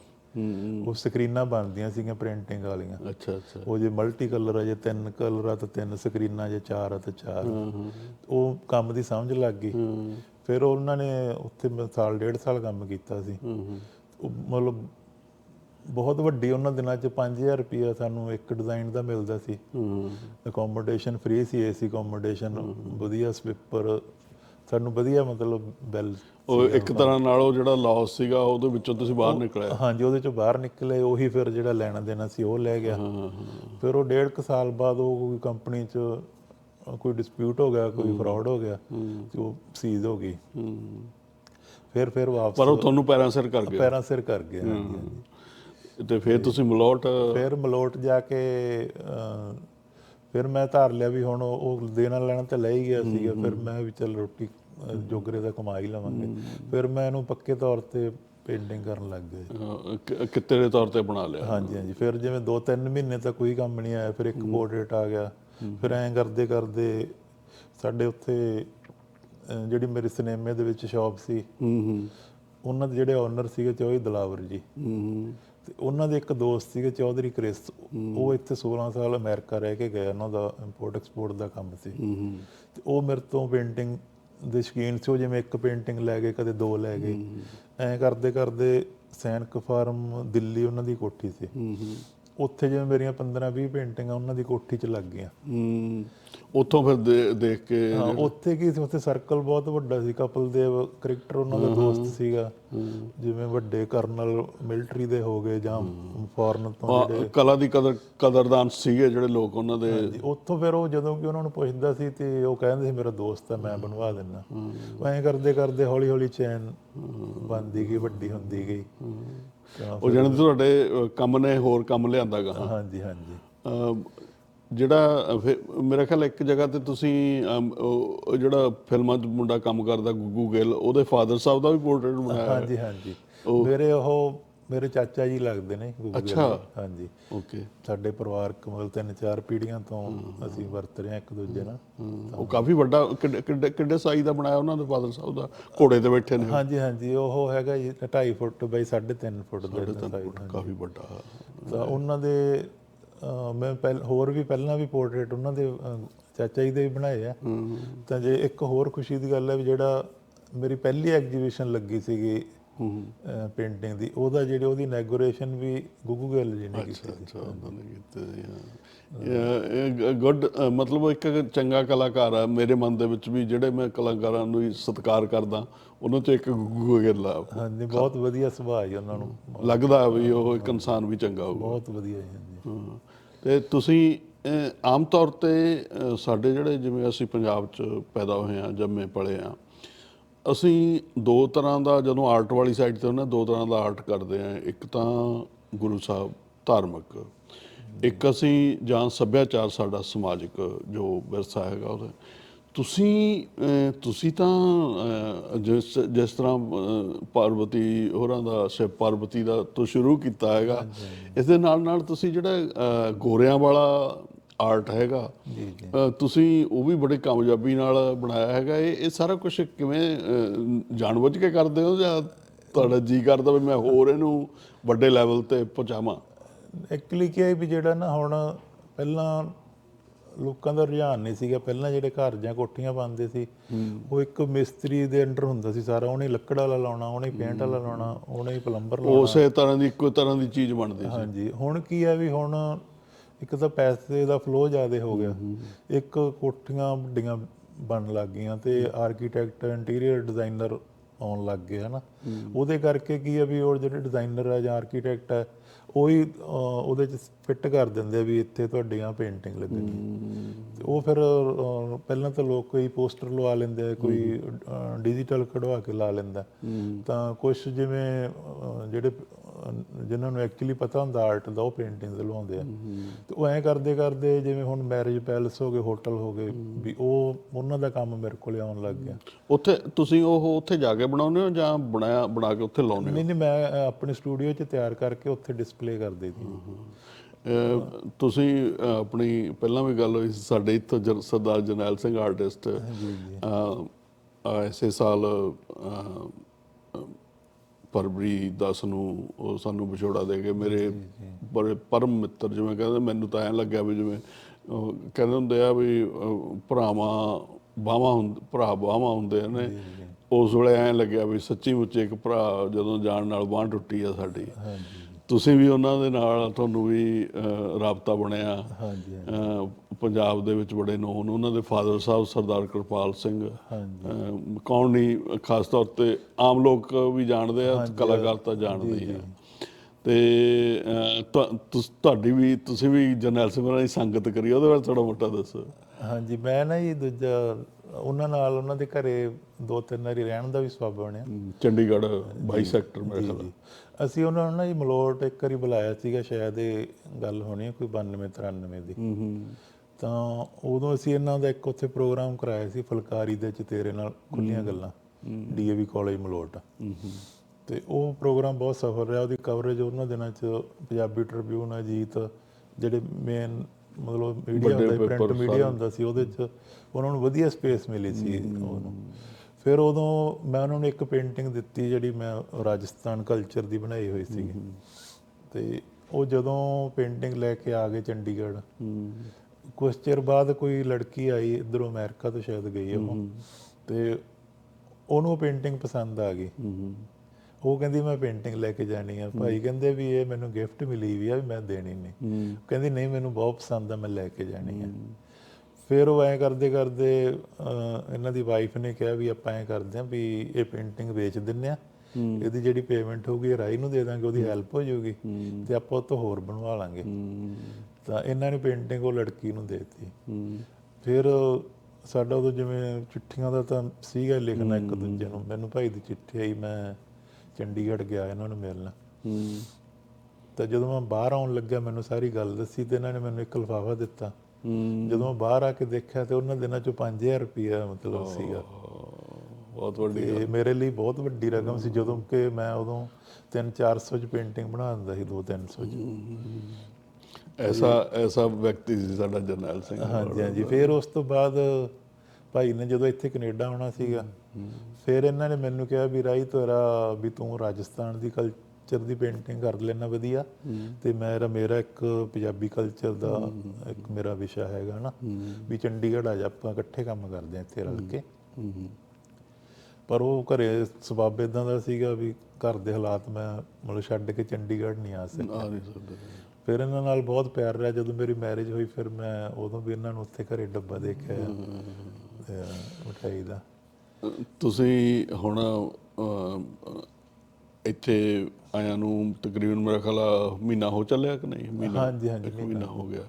Speaker 2: ਉਹ ਸਕਰੀਨਾਂ ਬਣਦੀਆਂ ਸੀਗੀਆਂ ਪ੍ਰਿੰਟਿੰਗ ਵਾਲੀਆਂ।
Speaker 1: ਅੱਛਾ ਅੱਛਾ।
Speaker 2: ਉਹ ਜੇ ਮਲਟੀ ਕਲਰ ਆ ਜੇ ਤਿੰਨ ਕਲਰ ਆ ਤਾਂ ਤਿੰਨ ਸਕਰੀਨਾਂ ਜੇ ਚਾਰ ਆ ਤਾਂ ਚਾਰ। ਉਹ ਕੰਮ ਦੀ ਸਮਝ ਲੱਗ ਗਈ। ਫਿਰ ਉਹਨਾਂ ਨੇ ਉੱਥੇ ਮੈਂ ਸਾਲ ਡੇਢ ਸਾਲ ਕੰਮ ਕੀਤਾ ਸੀ। ਮਤਲਬ ਬਹੁਤ ਵੱਡੀ ਉਹਨਾਂ ਦਿਨਾਂ ਚ 5000 ਰੁਪਇਆ ਸਾਨੂੰ ਇੱਕ ਡਿਜ਼ਾਈਨ ਦਾ ਮਿਲਦਾ ਸੀ।
Speaker 1: ਹੂੰ।
Speaker 2: ਅਕੋਮੋਡੇਸ਼ਨ ਫ੍ਰੀ ਸੀ ਏਸੀ ਅਕੋਮੋਡੇਸ਼ਨ ਵਧੀਆ ਸਵੀਪਰ ਸਾਨੂੰ ਵਧੀਆ ਮਤਲਬ ਬੈਲ
Speaker 1: ਉਹ ਇੱਕ ਤਰ੍ਹਾਂ ਨਾਲ ਉਹ ਜਿਹੜਾ ਲਾਸ ਸੀਗਾ ਉਹਦੇ ਵਿੱਚੋਂ ਤੁਸੀਂ ਬਾਹਰ ਨਿਕਲਿਆ।
Speaker 2: ਹਾਂਜੀ ਉਹਦੇ ਚੋਂ ਬਾਹਰ ਨਿਕਲੇ ਉਹੀ ਫਿਰ ਜਿਹੜਾ ਲੈਣਾ ਦੇਣਾ ਸੀ ਉਹ ਲੈ ਗਿਆ। ਫਿਰ ਉਹ ਡੇਢ ਕੁ ਸਾਲ ਬਾਅਦ ਉਹ ਕੋਈ ਕੰਪਨੀ 'ਚ ਕੋਈ ਡਿਸਪਿਊਟ ਹੋ ਗਿਆ ਕੋਈ ਫਰਾਡ ਹੋ ਗਿਆ ਤੇ ਉਹ ਸੀਜ਼ ਹੋ ਗਈ।
Speaker 1: ਹੂੰ।
Speaker 2: ਫਿਰ ਫਿਰ ਵਾਪਸ
Speaker 1: ਪਰ ਉਹ ਤੁਹਾਨੂੰ ਪੈਰਾਂ ਸਿਰ ਕਰ ਗਿਆ।
Speaker 2: ਪੈਰਾਂ ਸਿਰ ਕਰ ਗਿਆ ਹਾਂਜੀ।
Speaker 1: ਤੇ ਫਿਰ ਤੁਸੀਂ ਮਲੋਟ
Speaker 2: ਫਿਰ ਮਲੋਟ ਜਾ ਕੇ ਫਿਰ ਮੈਂ ਧਾਰ ਲਿਆ ਵੀ ਹੁਣ ਉਹ ਉਹ ਦੇਣਾ ਲੈਣਾ ਤੇ ਲੈ ਹੀ ਗਿਆ ਸੀਗਾ। ਫਿਰ ਮੈਂ ਵੀ ਚੱਲ ਰੋਟੀ ਜੋਗਰੇ ਦਾ ਕਮਾ ਹੀ ਲਵਾਂਗੇ। ਫਿਰ ਮੈਂ ਇਹਨੂੰ ਪੱਕੇ ਤੌਰ ਤੇ ਪੇਂਟਿੰਗ ਕਰਨ ਲੱਗ
Speaker 1: ਕਿ- ਕਿੱਤੇ ਦੇ ਤੌਰ ਤੇ ਬਣਾ ਲਿਆ।
Speaker 2: ਹਾਂਜੀ ਹਾਂਜੀ। ਫਿਰ ਜਿਵੇਂ 2-3 ਮਹੀਨੇ ਤੱਕ ਕੋਈ ਕੰਮ ਨਹੀਂ ਆਇਆ ਫਿਰ ਇੱਕ ਪੋਰਟਰੇਟ ਆ ਗਿਆ। ਫਿਰ ਐਂ ਕਰਦੇ ਕਰਦੇ ਸਾਡੇ ਉੱਥੇ ਜਿਹੜੀ ਮੇਰੀ ਸਿਨੇਮੇ ਦੇ ਵਿੱਚ ਸ਼ਾਪ ਸੀ
Speaker 1: ਹੂੰ ਹੂੰ।
Speaker 2: ਉਹਨਾਂ ਦੇ ਜਿਹੜੇ ਓਨਰ ਸੀਗੇ ਚੌਧਰੀ ਦਲਾਵਰ ਜੀ।
Speaker 1: ਹੂੰ।
Speaker 2: ਤੇ ਉਹਨਾਂ ਦੇ ਇੱਕ ਦੋਸਤ ਸੀਗੇ ਚੌਧਰੀ ਕ੍ਰਿਸ ਉਹ ਇੱਥੇ 16 ਸਾਲ ਅਮਰੀਕਾ ਰਹਿ ਕੇ ਗਏ ਉਹਨਾਂ ਦਾ ਇੰਪੋਰਟ ਐਕਸਪੋਰਟ ਦਾ ਕੰਮ ਸੀ। ਤੇ ਉਹ ਮੇਰੇ ਤੋਂ ਪੇਂਟਿੰਗ ਦੇ ਸ਼ੌਕੀਨ ਸੀ ਉਹ ਜਿਵੇਂ ਇੱਕ ਪੇਂਟਿੰਗ ਲੈ ਗਏ ਕਦੇ ਦੋ ਲੈ ਗਏ। ਐਂ ਕਰਦੇ ਕਰਦੇ ਸੈਨਕ ਫਾਰਮ ਦਿੱਲੀ ਉਹਨਾਂ ਦੀ ਕੋਠੀ ਸੀ। ਉੱਥੇ ਜਿਵੇਂ ਮੇਰੀਆਂ 15 20 ਪੇਂਟਿੰਗਾਂ ਉਹਨਾਂ ਦੀ ਕੋਠੀ 'ਚ ਲੱਗ ਗਈਆਂ।
Speaker 1: ਹੂੰ ਉੱਥੋਂ ਫਿਰ ਦੇ- ਦੇਖ ਕੇ
Speaker 2: ਹਾਂ ਉੱਥੇ ਕੀ ਸੀ ਉੱਥੇ ਸਰਕਲ ਬਹੁਤ ਵੱਡਾ ਸੀ ਕਪਲ ਦੇਵ ਕ੍ਰਿਕਟਰ ਉਹਨਾਂ ਦਾ ਦੋਸਤ ਸੀਗਾ। ਜਿਵੇਂ ਵੱਡੇ ਕਰਨਲ ਮਿਲਟਰੀ ਦੇ ਹੋ ਗਏ ਜਾਂ ਫੋਰਨ ਤੋਂ
Speaker 1: ਆ, ਕਲਾ ਦੀ ਕਦਰ ਕਦਰਦਾਨ ਸੀਗੇ ਜਿਹੜੇ ਲੋਕ ਉਹਨਾਂ ਦੇ।
Speaker 2: ਉੱਥੋਂ ਫਿਰ ਉਹ ਜਦੋਂ ਕਿ ਉਹਨਾਂ ਨੂੰ ਪੁੱਛਦਾ ਸੀ ਤੇ ਉਹ ਕਹਿੰਦੇ ਸੀ ਮੇਰਾ ਦੋਸਤ ਹੈ ਮੈਂ ਬਣਵਾ ਦਿੰਦਾ। ਐਂ ਕਰਦੇ ਕਰਦੇ ਹੌਲੀ ਹੌਲੀ ਚੈਨ ਬਣਦੀ ਗਈ ਵੱਡੀ ਹੁੰਦੀ ਗਈ।
Speaker 1: ਉਹ ਜਿਹੜੇ ਤੁਹਾਡੇ ਕੰਮ ਨੇ ਹੋਰ ਕੰਮ ਲਿਆਂਦਾਗਾ।
Speaker 2: ਹਾਂਜੀ ਹਾਂਜੀ।
Speaker 1: ਜਿਹੜਾ ਮੇਰਾ ਖਿਆਲ ਇੱਕ ਜਗ੍ਹਾ ਤੇ ਤੁਸੀਂ ਜਿਹੜਾ ਫਿਲਮਾਂ 'ਚ ਮੁੰਡਾ ਕੰਮ ਕਰਦਾ ਗੁੱਗੂ ਗਿੱਲ ਉਹਦੇ ਫਾਦਰ ਸਾਹਿਬ ਦਾ ਵੀ ਪੋਰਟਰੇਟ ਬਣਾਇਆ
Speaker 2: ਹਾਂਜੀ ਹਾਂਜੀ। ਮੇਰੇ ਉਹ ਮੇਰੇ ਚਾਚਾ ਜੀ ਲੱਗਦੇ ਨੇ ਗੁੱਗੂ।
Speaker 1: ਅੱਛਾ।
Speaker 2: ਹਾਂਜੀ।
Speaker 1: ਓਕੇ।
Speaker 2: ਸਾਡੇ ਪਰਿਵਾਰਕ ਮਤਲਬ ਤਿੰਨ ਚਾਰ ਪੀੜ੍ਹੀਆਂ ਤੋਂ ਅਸੀਂ ਵਰਤ ਰਹੇ ਹਾਂ ਇੱਕ ਦੂਜੇ ਨਾਲ।
Speaker 1: ਉਹ ਕਾਫੀ ਵੱਡਾ ਕਿੱਡੇ- ਕਿੱਡੇ ਕਿੱਡੇ ਸਾਈਜ਼ ਦਾ ਬਣਾਇਆ ਉਹਨਾਂ ਦੇ ਫਾਦਰ ਸਾਹਿਬ ਦਾ ਘੋੜੇ ਤੇ ਬੈਠੇ ਨੇ।
Speaker 2: ਹਾਂਜੀ ਹਾਂਜੀ। ਉਹ ਹੈਗਾ ਜੀ 2.5 ਫੁੱਟ ਬਾਈ 3.5 ਫੁੱਟ ਦਾ ਸਾਈਜ਼
Speaker 1: ਕਾਫੀ ਵੱਡਾ।
Speaker 2: ਤਾਂ ਉਹਨਾਂ ਦੇ ਅਹ, ਮੈਂ ਪਹਿਲ ਹੋਰ ਵੀ ਪਹਿਲਾਂ ਵੀ ਪੋਰਟਰੇਟ ਉਹਨਾਂ ਦੇ ਅਹ, ਚਾਚਾ ਜੀ ਦੇ ਵੀ ਬਣਾਏ ਆ। ਤਾਂ ਜੇ ਇੱਕ ਹੋਰ ਖੁਸ਼ੀ ਦੀ ਗੱਲ ਹੈ ਵੀ ਜਿਹੜਾ ਮੇਰੀ ਪਹਿਲੀ ਐਗਜੀਬਿਸ਼ਨ ਲੱਗੀ ਸੀਗੀ ਪੇਂਟਿੰਗ ਦੀ ਉਹਦਾ ਜਿਹੜੀ ਉਹਦੀ ਇਨੈਗੋਰੇਸ਼ਨ ਵੀ ਗੁੱਗੂ ਗਿੱਲ ਜੀ ਨੇ ਕੀਤੀ।
Speaker 1: ਅੱਛਾ ਉਹਨਾਂ ਨੇ ਕੀਤੇ ਗੁੱਡ ਮਤਲਬ ਇੱਕ ਚੰਗਾ ਕਲਾਕਾਰ ਆ ਮੇਰੇ ਮਨ ਦੇ ਵਿੱਚ ਵੀ ਜਿਹੜੇ ਮੈਂ ਕਲਾਕਾਰਾਂ ਨੂੰ ਹੀ ਸਤਿਕਾਰ ਕਰਦਾ ਉਹਨਾਂ ਤੋਂ ਇੱਕ ਗੁੱਗੂ ਗਿੱਲ ਆ।
Speaker 2: ਹਾਂਜੀ ਬਹੁਤ ਵਧੀਆ ਸੁਭਾਅ ਜੀ ਉਹਨਾਂ ਨੂੰ।
Speaker 1: ਲੱਗਦਾ ਵੀ ਉਹ ਇੱਕ ਇਨਸਾਨ ਵੀ ਚੰਗਾ ਹੋਊਗਾ।
Speaker 2: ਬਹੁਤ ਵਧੀਆ
Speaker 1: ਹਾਂ। ਤੇ ਤੁਸੀਂ ਆਮ ਤੌਰ ਤੇ ਸਾਡੇ ਜਿਹੜੇ ਜਿਵੇਂ ਅਸੀਂ ਪੰਜਾਬ 'ਚ ਪੈਦਾ ਹੋਏ ਆ ਜੰਮੇ ਪਲੇ ਆ ਅਸੀਂ ਦੋ ਤਰ੍ਹਾਂ ਦਾ ਜਦੋਂ ਆਰਟ ਵਾਲੀ ਸਾਈਡ ਤੇ ਹੁੰਦੇ ਦੋ ਤਰ੍ਹਾਂ ਦਾ ਆਰਟ ਕਰਦੇ ਆ ਇੱਕ ਤਾਂ ਗੁਰੂ ਸਾਹਿਬ ਧਾਰਮਿਕ ਇੱਕ ਅਸੀਂ ਜਾਂ ਸੱਭਿਆਚਾਰ ਸਾਡਾ ਸਮਾਜਿਕ ਜੋ ਵਿਰਸਾ ਹੈਗਾ ਉਹਦਾ। ਤੁਸੀਂ ਤੁਸੀਂ ਤਾਂ ਜਿਸ ਜਿਸ ਤਰ੍ਹਾਂ ਪਾਰਵਤੀ ਹੋਰਾਂ ਦਾ ਸ਼ਿਵ ਪਾਰਵਤੀ ਦਾ ਤੋਂ ਸ਼ੁਰੂ ਕੀਤਾ ਹੈਗਾ। ਇਸ ਦੇ ਨਾਲ ਨਾਲ ਤੁਸੀਂ ਜਿਹੜਾ ਗੋਰਿਆਂ ਵਾਲਾ ਆਰਟ ਹੈਗਾ। ਤੁਸੀਂ ਉਹ ਵੀ ਬੜੇ ਕਾਮਯਾਬੀ ਨਾਲ ਬਣਾਇਆ ਹੈਗਾ। ਇਹ ਇਹ ਸਾਰਾ ਕੁਝ ਕਿਵੇਂ ਜਾਣਬੁੱਝ ਕੇ ਕਰਦੇ ਹੋ ਜਾਂ ਤੁਹਾਡਾ ਜੀ ਕਰਦਾ ਵੀ ਮੈਂ ਹੋਰ ਇਹਨੂੰ ਵੱਡੇ ਲੈਵਲ ਤੇ ਪਹੁੰਚਾਵਾਂ?
Speaker 2: ਐਕਚੁਅਲੀ ਕੀ ਹੈ ਵੀ ਜਿਹੜਾ ਨਾ ਹੁਣ ਪਹਿਲਾਂ ਲੋਕਾਂ ਦਾ ਰੁਝਾਨ ਨਹੀਂ ਸੀਗਾ। ਪਹਿਲਾਂ ਜਿਹੜੇ ਘਰ ਜਾਂ ਕੋਠੀਆਂ ਬਣਦੇ ਸੀ ਉਹ ਇੱਕ ਮਿਸਤਰੀ ਦੇ ਅੰਡਰ ਹੁੰਦਾ ਸੀ ਸਾਰਾ। ਉਹਨੇ ਲੱਕੜ ਵਾਲਾ ਲਾਉਣਾ ਉਹਨੇ ਪੇਂਟ ਵਾਲਾ ਲਾਉਣਾ ਉਹਨੇ ਪਲੰਬਰ ਲਾਉਣਾ।
Speaker 1: ਉਸੇ ਤਰ੍ਹਾਂ ਦੀ ਇੱਕੋ ਤਰ੍ਹਾਂ ਦੀ ਚੀਜ਼ ਬਣਦੀ ਸੀ।
Speaker 2: ਹਾਂਜੀ। ਹੁਣ ਕੀ ਹੈ ਵੀ ਹੁਣ ਇੱਕ ਤਾਂ ਪੈਸੇ ਦਾ ਫਲੋ ਜ਼ਿਆਦਾ ਹੋ ਗਿਆ। ਇੱਕ ਕੋਠੀਆਂ ਵੱਡੀਆਂ ਬਣਨ ਲੱਗ ਗਈਆਂ ਤੇ ਆਰਕੀਟੈਕਟ ਇੰਟੀਰੀਅਰ ਡਿਜ਼ਾਈਨਰ ਆਉਣ ਲੱਗ ਗਏ ਹਨਾ। ਉਹਦੇ ਕਰਕੇ ਕੀ ਹੈ ਵੀ ਉਹ ਜਿਹੜੇ ਡਿਜ਼ਾਈਨਰ ਆ ਜਾਂ ਆਰਕੀਟੈਕਟ ਹੈ ਉਹੀ ਉਹਦੇ ਚ ਫਿੱਟ ਕਰ ਦਿੰਦੇ ਆ ਵੀ ਇੱਥੇ ਤੁਹਾਡੀ ਆ ਪੇਂਟਿੰਗ ਲੱਗਣੀ ਤੇ ਉਹ ਫਿਰ ਪਹਿਲਾਂ ਤਾਂ ਲੋਕ ਕੋਈ ਪੋਸਟਰ ਲਵਾ ਲੈਂਦੇ ਆ ਕੋਈ ਡਿਜੀਟਲ ਕਢਵਾ ਕੇ ਲਾ ਲੈਂਦਾ। ਤਾਂ ਕੁਝ ਜਿਵੇਂ ਜਿਹੜੇ ਜਿਨ੍ਹਾਂ ਨੂੰ ਐਕਚੁਅਲੀ ਪਤਾ ਹੁੰਦਾ ਆਰਟ ਦਾ ਉਹ ਪੇਂਟਿੰਗਸ ਲਵਾਉਂਦੇ ਆ। ਤੇ ਉਹ ਐਂ ਕਰਦੇ ਕਰਦੇ ਜਿਵੇਂ ਹੁਣ ਮੈਰਿਜ ਪੈਲਸ ਹੋ ਗਏ ਹੋਟਲ ਹੋ ਗਏ ਵੀ ਉਹ ਉਹਨਾਂ ਦਾ ਕੰਮ ਮੇਰੇ ਕੋਲੇ ਆਉਣ ਲੱਗ ਗਿਆ।
Speaker 1: ਉੱਥੇ ਤੁਸੀਂ ਉਹ ਉੱਥੇ ਜਾ ਕੇ ਬਣਾਉਂਦੇ ਹੋ ਜਾਂ ਬਣਾਇਆ ਬਣਾ ਕੇ ਉੱਥੇ ਲਾਉਂਦੇ ਹੋ?
Speaker 2: ਨਹੀਂ ਨਹੀਂ ਮੈਂ ਆਪਣੇ ਸਟੂਡੀਓ 'ਚ ਤਿਆਰ ਕਰਕੇ ਉੱਥੇ ਡਿਸਪਲੇ ਕਰ ਦਿੱਤੀ
Speaker 1: ਅਹ ਤੁਸੀਂ ਆਪਣੀ ਪਹਿਲਾਂ ਵੀ ਗੱਲ ਹੋਈ ਸੀ ਸਾਡੇ ਇੱਥੋਂ ਸਰਦਾਰ ਜਰਨੈਲ ਸਿੰਘ ਆਰਟਿਸਟ ਐਸੇ ਸਾਲ ਫਰਵਰੀ 10 ਨੂੰ ਉਹ ਸਾਨੂੰ ਵਿਛੋੜਾ ਦੇ ਗਏ ਮੇਰੇ ਬੜੇ ਪਰਮ ਮਿੱਤਰ ਜਿਵੇਂ ਕਹਿੰਦੇ ਮੈਨੂੰ ਤਾਂ ਐਂ ਲੱਗਿਆ ਵੀ ਜਿਵੇਂ ਕਹਿੰਦੇ ਹੁੰਦੇ ਆ ਵੀ ਭਰਾਵਾਂ ਬਾਹਾਂ ਹੁੰਦ ਭਰਾ ਬਾਹਾਂ ਹੁੰਦੇ ਨੇ। ਉਸ ਵੇਲੇ ਐਂ ਲੱਗਿਆ ਵੀ ਸੱਚੀ ਮੁੱਚੀ ਇੱਕ ਭਰਾ ਜਦੋਂ ਜਾਣ ਨਾਲ ਬਾਂਹ ਟੁੱਟੀ ਆ ਸਾਡੀ। ਤੁਸੀਂ ਵੀ ਉਹਨਾਂ ਦੇ ਨਾਲ ਤੁਹਾਨੂੰ ਵੀ ਰਾਬਤਾ ਬਣਿਆ।
Speaker 2: ਹਾਂਜੀ
Speaker 1: ਪੰਜਾਬ ਦੇ ਵਿੱਚ ਬੜੇ ਨੋਨ ਉਹਨਾਂ ਦੇ ਫਾਦਰ ਸਾਹਿਬ ਸਰਦਾਰ ਕਿਰਪਾਲ ਸਿੰਘ। ਅਹ, ਕੌਣ ਨਹੀਂ ਖਾਸ ਤੌਰ ਤੇ ਆਮ ਲੋਕ ਵੀ ਜਾਣਦੇ ਆ ਕਲਾਕਾਰ ਤਾਂ ਜਾਣਦੇ ਹੀ ਆ। ਤੇ ਤੁਹਾਡੀ ਵੀ ਤੁਸੀਂ ਵੀ ਜਰਨੈਲ ਸਿੰਘ ਦੀ ਸੰਗਤ ਕਰੀ ਉਹਦੇ ਬਾਰੇ ਥੋੜਾ ਮੋਟਾ ਦੱਸੋ।
Speaker 2: ਹਾਂਜੀ ਮੈਂ ਨਾ ਜੀ ਦੂਜਾ ਉਹਨਾਂ ਨਾਲ ਉਹਨਾਂ ਦੇ ਘਰੇ ਦੋ ਤਿੰਨ ਵਾਰੀ ਰਹਿਣ ਦਾ ਵੀ ਸਬਬ ਬਣਿਆ।
Speaker 1: ਚੰਡੀਗੜ੍ਹ 22 ਸੈਕਟਰ ਮੇਰੇ ਖਿਆਲ
Speaker 2: ਅਸੀਂ ਉਹਨਾਂ ਨੂੰ ਨਾ ਜੀ ਮਲੋਟ ਇੱਕ ਵਾਰੀ ਬੁਲਾਇਆ ਸੀਗਾ ਸ਼ਾਇਦ ਇਹ ਗੱਲ ਹੋਣੀ ਹੈ ਕੋਈ 92 93 ਦੀ।
Speaker 1: ਹੂੰ ਹੂੰ।
Speaker 2: ਤਾਂ ਉਦੋਂ ਅਸੀਂ ਇਹਨਾਂ ਦਾ ਇੱਕ ਉੱਥੇ ਪ੍ਰੋਗਰਾਮ ਕਰਾਇਆ ਸੀ ਫੁਲਕਾਰੀ ਦੇ ਚ ਤੇਰੇ ਨਾਲ ਖੁੱਲੀਆਂ ਗੱਲਾਂ। DAV college Malout.
Speaker 1: ਹੂੰ ਹੂੰ।
Speaker 2: ਤੇ ਉਹ ਪ੍ਰੋਗਰਾਮ ਬਹੁਤ ਸਫਲ ਰਿਹਾ ਉਹਦੀ ਕਵਰੇਜ ਉਹਨਾਂ ਦਿਨਾਂ ਚ ਪੰਜਾਬੀ ਟ੍ਰਿਬਿਊਨ ਅਜੀਤ ਜਿਹੜੇ ਮੇਨ ਮਤਲਬ ਮੀਡੀਆ ਹੁੰਦਾ ਪ੍ਰਿੰਟ ਮੀਡੀਆ ਹੁੰਦਾ ਸੀ ਉਹਦੇ ਚ ਉਹਨਾਂ ਨੂੰ ਵਧੀਆ ਸਪੇਸ ਮਿਲੀ ਸੀ ਉਹਨੂੰ। ਫਿਰ ਉਦੋਂ ਮੈਂ ਉਹਨਾਂ ਨੂੰ ਇੱਕ ਪੇਂਟਿੰਗ ਦਿੱਤੀ ਜਿਹੜੀ ਮੈਂ ਰਾਜਸਥਾਨ ਕਲਚਰ ਦੀ ਬਣਾਈ ਹੋਈ ਸੀ ਤੇ ਉਹ ਜਦੋਂ ਪੇਂਟਿੰਗ ਲੈ ਕੇ ਆ ਗਏ ਚੰਡੀਗੜ੍ਹ ਕੁਝ ਚਿਰ ਬਾਅਦ ਕੋਈ ਲੜਕੀ ਆਈ ਇਧਰੋਂ ਅਮਰੀਕਾ ਤੋਂ ਸ਼ਾਇਦ ਗਈ ਉਹ। ਤੇ ਉਹਨੂੰ ਪੇਂਟਿੰਗ ਪਸੰਦ ਆ ਗਈ। ਉਹ ਕਹਿੰਦੀ ਮੈਂ ਪੇਂਟਿੰਗ ਲੈ ਕੇ ਜਾਣੀ ਆ। ਭਾਈ ਕਹਿੰਦੇ ਵੀ ਇਹ ਮੈਨੂੰ ਗਿਫਟ ਮਿਲੀ ਵੀ ਆ ਵੀ ਮੈਂ ਦੇਣੀ ਨਹੀਂ ਕਹਿੰਦੀ ਨਹੀਂ ਮੈਨੂੰ ਬਹੁਤ ਪਸੰਦ ਆ ਮੈਂ ਲੈ ਕੇ ਜਾਣੀ ਆ। ਫਿਰ ਉਹ ਐਂ ਕਰਦੇ ਕਰਦੇ ਇਹਨਾਂ ਦੀ ਵਾਈਫ ਨੇ ਕਿਹਾ ਵੀ ਆਪਾਂ ਐਂ ਕਰਦੇ ਆ ਵੀ ਇਹ ਪੇਂਟਿੰਗ ਵੇਚ ਦਿੰਨੇ ਆ ਇਹਦੀ ਜਿਹੜੀ ਪੇਮੈਂਟ ਹੋਊਗੀ ਰਾਈ ਨੂੰ ਦੇ ਦਾਂਗੇ ਉਹਦੀ ਹੈਲਪ ਹੋ ਜਾਊਗੀ ਤੇ ਆਪਾਂ ਉਹ ਤੋਂ ਹੋਰ ਬਣਵਾ ਲਾਂਗੇ। ਤਾਂ ਇਹਨਾਂ ਨੇ ਪੇਂਟਿੰਗ ਉਹ ਲੜਕੀ ਨੂੰ ਦੇਤੀ। ਫਿਰ ਸਾਡਾ ਉਦੋਂ ਜਿਵੇਂ ਚਿੱਠੀਆਂ ਦਾ ਤਾਂ ਸੀਗਾ ਲਿਖਣਾ ਇੱਕ ਦੂਜੇ ਨੂੰ ਮੈਨੂੰ ਭਾਈ ਦੀ ਚਿੱਠੀ ਆਈ ਮੈਂ ਚੰਡੀਗੜ੍ਹ ਗਿਆ ਇਹਨਾਂ ਨੂੰ ਮਿਲਣ। ਤਾਂ ਜਦੋਂ ਮੈਂ ਬਾਹਰ ਆਉਣ ਲੱਗਿਆ ਮੈਨੂੰ ਸਾਰੀ ਗੱਲ ਦੱਸੀ ਤੇ ਇਹਨਾਂ ਨੇ ਮੈਨੂੰ ਇੱਕ ਲਿਫਾਫਾ ਦਿੱਤਾ। ਜਦੋਂ ਬਾਹਰ ਆ ਕੇ ਦੇਖਿਆ ਤੇ ਉਹਨਾਂ ਦਿਨਾਂ ਚੋਂ 5000 ਰੁਪਇਆ ਮਤਲਬ ਸੀਗਾ।
Speaker 1: ਬਹੁਤ ਵੱਡੀ
Speaker 2: ਮੇਰੇ ਲਈ ਬਹੁਤ ਵੱਡੀ ਰਕਮ ਸੀ ਜਦੋਂ ਕਿ ਮੈਂ ਉਦੋਂ 3-400 ਚ ਪੇਂਟਿੰਗ ਬਣਾ ਦਿੰਦਾ ਸੀ 2-300 ਚ।
Speaker 1: ਐਸਾ ਐਸਾ ਵਿਅਕਤੀ ਸੀ ਸਾਡਾ ਜਰਨੈਲ ਸਿੰਘ
Speaker 2: ਹਾਂਜੀ ਹਾਂਜੀ। ਫਿਰ ਉਸ ਤੋਂ ਬਾਅਦ ਭਾਈ ਨੇ ਜਦੋਂ ਇੱਥੇ ਕੈਨੇਡਾ ਆਉਣਾ ਸੀਗਾ ਫਿਰ ਇਹਨਾਂ ਨੇ ਮੈਨੂੰ ਕਿਹਾ ਵੀ ਰਾਈ ਤੇਰਾ ਵੀ ਤੂੰ ਰਾਜਸਥਾਨ ਦੀ ਕਲਚਰ ਦੀ ਪੇਂਟਿੰਗ ਕਰ ਲੈਣਾ ਵਧੀਆ। ਤੇ ਮੇਰਾ ਮੇਰਾ ਇੱਕ ਪੰਜਾਬੀ ਕਲਚਰ ਦਾ ਇੱਕ ਮੇਰਾ ਵਿਸ਼ਾ ਹੈਗਾ ਨਾ ਵੀ ਚੰਡੀਗੜ੍ਹ ਆ ਜਾ ਆਪਾਂ ਇਕੱਠੇ ਕੰਮ ਕਰਦੇ ਆ ਇੱਥੇ ਰਲ ਕੇ। ਪਰ ਉਹ ਘਰੇ ਸਬਬ ਇਦਾਂ ਦਾ ਸੀਗਾ ਵੀ ਘਰ ਦੇ ਹਾਲਾਤ ਮੈਂ ਮਤਲਬ ਛੱਡ ਕੇ ਚੰਡੀਗੜ੍ਹ ਨਹੀਂ ਆ ਸਕਿਆ। ਫਿਰ ਇਹਨਾਂ ਨਾਲ ਬਹੁਤ ਪਿਆਰ ਰਿਹਾ ਜਦੋਂ ਮੇਰੀ ਮੈਰਿਜ ਹੋਈ ਫਿਰ ਮੈਂ ਉਦੋਂ ਵੀ ਇਹਨਾਂ ਨੂੰ ਉੱਥੇ ਘਰੇ ਡੱਬਾ ਦੇ ਕੇ ਆਇਆ ਮਠਾਈ ਦਾ।
Speaker 1: ਤੁਸੀਂ ਹੁਣ ਇੱਥੇ ਆਇਆਂ ਨੂੰ ਤਕਰੀਬਨ ਮੇਰਾ ਖਿਆਲ ਆ ਮਹੀਨਾ ਹੋ ਚੱਲਿਆ ਕਿ ਨਹੀਂ? ਮਹੀਨਾ
Speaker 2: ਹਾਂਜੀ, ਹਾਂਜੀ,
Speaker 1: ਮਹੀਨਾ। ਹੋ ਗਿਆ।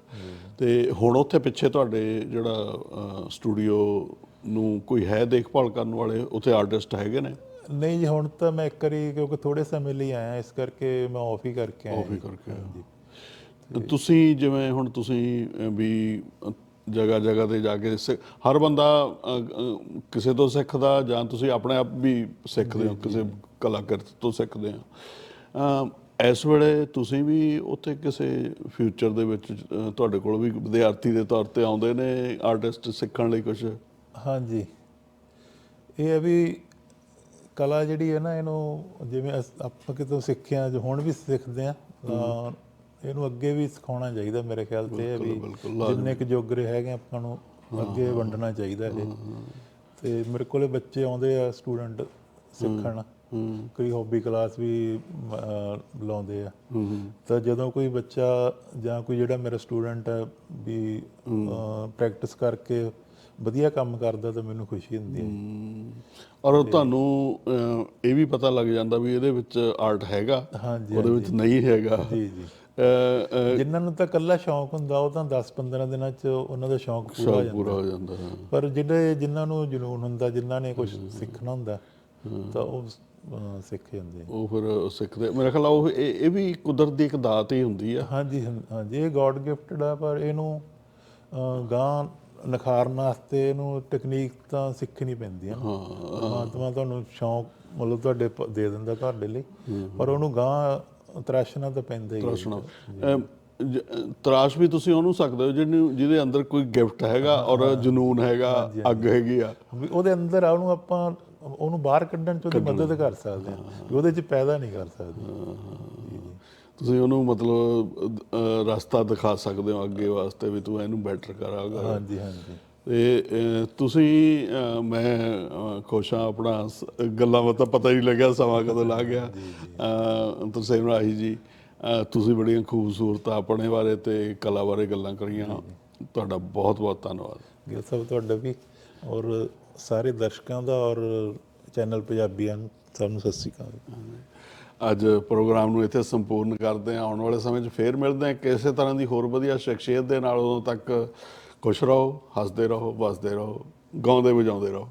Speaker 1: ਤੇ ਹੁਣ ਉੱਥੇ ਪਿੱਛੇ ਤੁਹਾਡੇ ਜਿਹੜਾ ਸਟੂਡੀਓ ਨੂੰ ਕੋਈ ਹੈ ਦੇਖਭਾਲ ਕਰਨ ਵਾਲੇ? ਉੱਥੇ ਆਰਟਿਸਟ ਹੈਗੇ ਨੇ?
Speaker 2: ਨਹੀਂ ਜੀ ਹੁਣ ਤਾਂ ਮੈਂ ਇੱਕ ਵਾਰੀ ਕਿਉਂਕਿ ਥੋੜੇ ਸਮੇਂ ਲਈ ਆਇਆ ਇਸ ਕਰਕੇ ਮੈਂ ਆਫ ਹੀ ਕਰਕੇ ਆਇਆ
Speaker 1: ਆਫ ਹੀ ਕਰਕੇ ਆਏ। ਤੁਸੀਂ ਜਿਵੇਂ ਹੁਣ ਤੁਸੀਂ ਵੀ ਜਗ੍ਹਾ ਜਗ੍ਹਾ ਤੇ ਜਾ ਕੇ ਹਰ ਬੰਦਾ ਕਿਸੇ ਤੋਂ ਸਿੱਖਦਾ ਜਾਂ ਤੁਸੀਂ ਆਪਣੇ ਆਪ ਵੀ ਸਿੱਖਦੇ ਹੋ? ਕਿਸੇ ਕਲਾਕਾਰ ਤੋਂ ਸਿੱਖਦੇ ਹੋ। ਅਹ, ਇਸ ਵੇਲੇ ਤੁਸੀਂ ਵੀ ਉੱਥੇ ਕਿਸੇ ਫਿਊਚਰ ਦੇ ਵਿੱਚ ਤੁਹਾਡੇ ਕੋਲ ਵੀ ਵਿਦਿਆਰਥੀ ਦੇ ਤੌਰ ਤੇ ਆਉਂਦੇ ਨੇ ਆਰਟਿਸਟ ਸਿੱਖਣ ਲਈ ਕੁਝ
Speaker 2: ਹਾਂਜੀ। ਇਹ ਹੈ ਵੀ ਕਲਾ ਜਿਹੜੀ ਹੈ ਨਾ ਇਹਨੂੰ ਜਿਵੇਂ ਆਪਾਂ ਕਿਤੋਂ ਸਿੱਖਿਆ ਜੋ ਹੁਣ ਵੀ ਸਿੱਖਦੇ ਆ ਤਾਂ ਇਹਨੂੰ ਅੱਗੇ ਵੀ ਸਿਖਾਉਣਾ ਚਾਹੀਦਾ ਮੇਰੇ ਖਿਆਲ ਤੇ ਇਹ ਵੀ। ਜਿੰਨੇ ਕੁ ਜੋਗਰੇ ਹੈਗੇ ਆਪਾਂ ਨੂੰ ਅੱਗੇ ਵੰਡਣਾ ਚਾਹੀਦਾ ਇਹ। ਤੇ ਮੇਰੇ ਕੋਲੇ ਬੱਚੇ ਆਉਂਦੇ ਆ ਸਟੂਡੈਂਟ ਸਿੱਖਣ। ਕੋਈ ਹੌਬੀ ਕਲਾਸ ਵੀ ਅਹ, ਲਾਉਂਦੇ ਆ। ਤਾਂ ਜਦੋਂ ਕੋਈ ਬੱਚਾ ਜਾਂ ਕੋਈ ਜਿਹੜਾ ਮੇਰਾ ਸਟੂਡੈਂਟ ਹੈ ਵੀ ਪ੍ਰੈਕਟਿਸ ਕਰਕੇ ਵਧੀਆ ਕੰਮ ਕਰਦਾ ਤਾਂ ਮੈਨੂੰ ਖੁਸ਼ੀ ਹੁੰਦੀ ਹੈ।
Speaker 1: ਔਰ ਤੁਹਾਨੂੰ ਅਹ, ਇਹ ਵੀ ਪਤਾ ਲੱਗ ਜਾਂਦਾ ਵੀ ਇਹਦੇ ਵਿੱਚ ਆਰਟ ਹੈਗਾ।
Speaker 2: ਹਾਂਜੀ
Speaker 1: ਉਹਦੇ ਵਿੱਚ ਨਹੀਂ ਹੈਗਾ।
Speaker 2: ਜੀ ਜੀ।
Speaker 1: ਅਹ, ਅਹ,
Speaker 2: ਜਿਨ੍ਹਾਂ ਨੂੰ ਤਾਂ ਕੱਲਾ ਸ਼ੌਂਕ ਹੁੰਦਾ ਉਹ ਤਾਂ 10-15 ਦਿਨਾਂ 'ਚ ਉਹਨਾਂ ਦਾ ਸ਼ੌਂਕ ਪੂਰਾ ਹੋ
Speaker 1: ਸ਼ੌਕ
Speaker 2: ਜਾਂਦਾ।
Speaker 1: ਪੂਰਾ ਹੋ ਜਾਂਦਾ ਹੈ।
Speaker 2: ਪਰ ਜਿਹੜੇ ਜਿਨ੍ਹਾਂ ਨੂੰ ਜਨੂਨ ਹੁੰਦਾ ਜਿਨ੍ਹਾਂ ਨੇ ਕੁਝ ਸਿੱਖਣਾ ਹੁੰਦਾ ਤਾਂ ਉਹ ਸਿੱਖ ਜਾਂਦੇ ਆ।
Speaker 1: ਉਹ ਫਿਰ ਸਿੱਖਦੇ। ਮੇਰੇ ਖਿਆਲ ਉਹ ਇਹ ਇਹ ਵੀ ਕੁਦਰਤ ਦੀ ਇੱਕ ਦਾਤ ਹੀ ਹੁੰਦੀ ਆ।
Speaker 2: ਹਾਂਜੀ ਹਾਂ- ਹਾਂਜੀ ਇਹ ਗੋਡ ਗਿਫਟਡ ਆ ਪਰ ਇਹਨੂੰ ਗਾਂ ਨਿਖਾਰਨ ਵਾਸਤੇ ਇਹਨੂੰ ਟੈਕਨੀਕ ਤਾਂ ਸਿੱਖਣੀ ਪੈਂਦੀ ਆ ਨਾ। ਪਰਮਾਤਮਾ ਤੁਹਾਨੂੰ ਸ਼ੌਂਕ ਮਤਲਬ ਤੁਹਾਡੇ ਦੇ ਦਿੰਦਾ ਤੁਹਾਡੇ ਲਈ। ਪਰ ਉਹਨੂੰ ਗਾਂ ਤਰਾਸ਼ਣਾ ਤਾਂ ਪੈਂਦਾ ਹੀ ਹੈ।
Speaker 1: ਸੁਣੋ ਅਮ, ਜ- ਤਰਾਸ਼ ਵੀ ਤੁਸੀਂ ਉਹਨੂੰ ਸਕਦੇ ਹੋ ਜਿਹਨੂੰ ਜਿਹਦੇ ਅੰਦਰ ਕੋਈ ਗਿਫਟ ਹੈਗਾ ਔਰ ਜਨੂਨ ਹੈਗਾ ਅੱਗ ਹੈਗੀ ਆ।
Speaker 2: ਉਹਦੇ ਅੰਦਰ ਆ ਉਹਨੂੰ ਆਪਾਂ ਉਹਨੂੰ ਬਾਹਰ ਕੱਢਣ ਚ ਉਹਦੀ ਮਦਦ ਕਰ ਸਕਦੇ ਹਾਂ ਉਹਦੇ ਚ ਪੈਦਾ ਨਹੀਂ ਕਰ ਸਕਦੇ।
Speaker 1: ਤੁਸੀਂ ਉਹਨੂੰ ਮਤਲਬ ਰਸਤਾ ਦਿਖਾ ਸਕਦੇ ਹੋ ਅੱਗੇ ਵਾਸਤੇ ਵੀ ਤੂੰ ਇਹਨੂੰ ਬੈਟਰ ਕਰਾਂਗਾ
Speaker 2: ਹਾਂਜੀ ਹਾਂਜੀ।
Speaker 1: ਤੇ ਤੁਸੀਂ ਮੈਂ ਖੁਸ਼ ਆਪਣਾ ਗੱਲਾਂ ਬਾਤਾਂ ਪਤਾ ਹੀ ਲੱਗਿਆ ਸਮਾਂ ਕਦੋਂ ਲੰਘ ਗਿਆ। ਤਰਸੇਮ ਰਾਹੀ ਜੀ ਤੁਸੀਂ ਬੜੀਆਂ ਖੂਬਸੂਰਤ ਆਪਣੇ ਬਾਰੇ ਤੇ ਕਲਾ ਬਾਰੇ ਗੱਲਾਂ ਕਰੀਆਂ। ਤੁਹਾਡਾ ਬਹੁਤ ਬਹੁਤ ਧੰਨਵਾਦ।
Speaker 2: ਇਹ ਸਭ ਤੁਹਾਡਾ ਵੀ ਔਰ ਸਾਰੇ ਦਰਸ਼ਕਾਂ ਦਾ ਔਰ ਚੈਨਲ ਪੰਜਾਬੀਆਂ ਨੂੰ ਸਭ ਨੂੰ ਸਤਿ ਸ਼੍ਰੀ ਅਕਾਲ।
Speaker 1: ਅੱਜ ਪ੍ਰੋਗਰਾਮ ਨੂੰ ਇੱਥੇ ਸੰਪੂਰਨ ਕਰਦੇ ਹਾਂ। ਆਉਣ ਵਾਲੇ ਸਮੇਂ 'ਚ ਫੇਰ ਮਿਲਦੇ ਹਾਂ। ਕਿਸੇ ਤਰ੍ਹਾਂ ਦੀ ਹੋਰ ਵਧੀਆ ਸ਼ਖਸੀਅਤ ਦੇ ਨਾਲ ਉਦੋਂ ਤੱਕ ਖੁਸ਼ ਰਹੋ, ਹੱਸਦੇ ਰਹੋ, ਵਸਦੇ ਰਹੋ, ਗਾਉਂਦੇ ਵਜਾਉਂਦੇ ਰਹੋ।